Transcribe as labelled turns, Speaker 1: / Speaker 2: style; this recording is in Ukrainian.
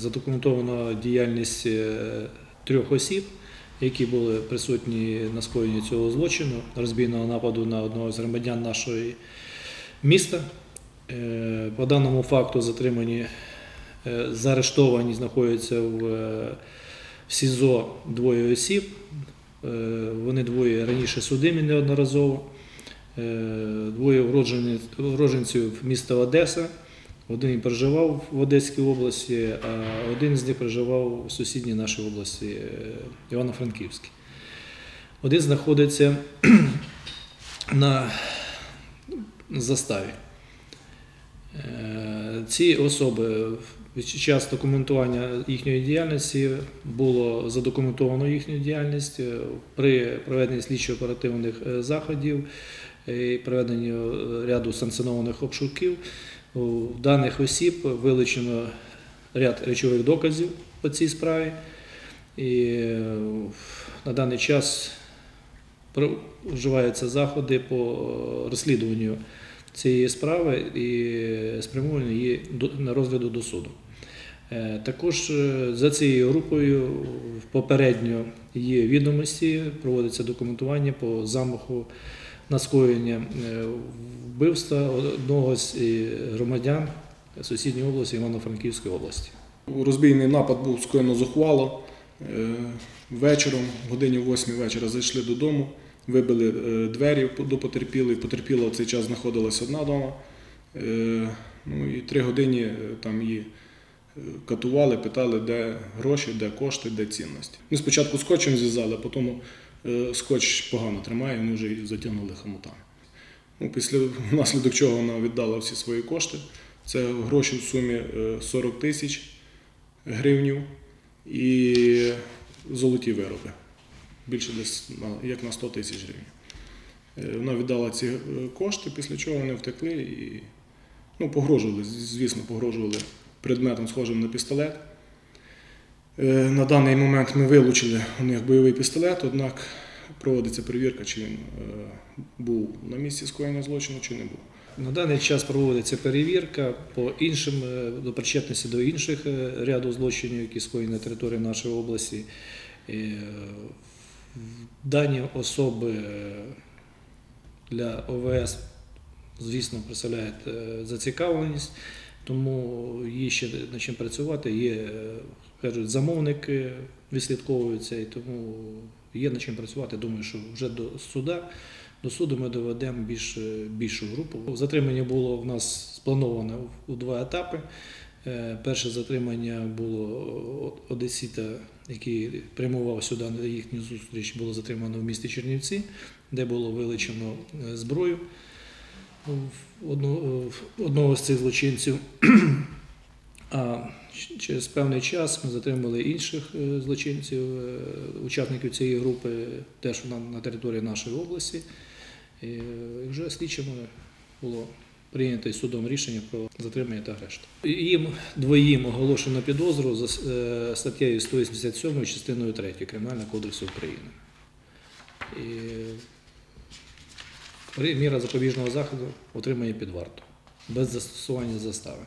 Speaker 1: задокументовано діяльність е, трьох осіб, які були присутні на скоєнні цього злочину, розбійного нападу на одного з громадян нашої міста. Е, По даному факту затримані, е, заарештовані знаходяться в СІЗО двоє осіб. Вони двоє раніше судимі неодноразово. Двоє уродженців міста Одеса. Один проживав в Одеській області, а один з них проживав у сусідній нашій області е, Івано-Франківській. Один знаходиться на заставі. Е, Ці особи під час документування їхньої діяльності було задокументовано їхню діяльність е, при проведенні слідчо-оперативних заходів і проведенні ряду санкціонованих обшуків. У даних осіб вилучено ряд речових доказів по цій справі. І е, на даний час вживаються заходи по розслідуванню цієї справи і спрямовані її на розгляду до суду. Е, Також е, за цією групою попередньо є відомості, проводиться документування по замаху на скоєння е, вбивства одного з е, громадян сусідньої області Івано-Франківської області.
Speaker 2: Розбійний напад був скоєно зухвало. Е, Вечором, в годині 8 вечора, зайшли додому, вибили двері до потерпілої. Потерпіла в цей час знаходилася одна вдома. Ну і три години там її катували, питали, де гроші, де кошти, де цінності. Ми спочатку скотчем зв'язали, а потім скотч погано тримає, вони вже затягнули хомутами. Ну, після внаслідок чого вона віддала всі свої кошти. Це гроші в сумі е, 40 тисяч гривнів і золоті вироби. Більше десь як на 100 тисяч гривень. Е, Вона віддала ці е, кошти, після чого вони втекли і ну, погрожували, звісно, погрожували предметом, схожим на пістолет. Е, На даний момент ми вилучили у них бойовий пістолет, однак проводиться перевірка, чи він е, був на місці скоєння злочину, чи не був.
Speaker 1: На даний час проводиться перевірка по іншим е, до причетності до інших ряду злочинів, які скоєні на території нашої області. Дані особи для ОВС, звісно, представляють зацікавленість, тому є ще над чим працювати. Є е, кажуть, замовники відслідковуються, і тому є над чим працювати. Думаю, що вже до суда до суду ми доведемо більш, більшу групу. Затримання було в нас сплановане у два етапи. Е, Перше затримання було Одесіта, який прямував сюди на їхню зустріч, було затримано в місті Чернівці, де було вилучено е, зброю одного, з цих злочинців. А через певний час ми затримали інших е, злочинців, е, учасників цієї групи, теж на, території нашої області. І е, вже слідчими було прийнято судом рішення про затримання та арешт. Їм двоїм оголошено підозру за с- статтею 187 частиною 3 Кримінального кодексу України. І міра запобіжного заходу отримання під варту без застосування застави.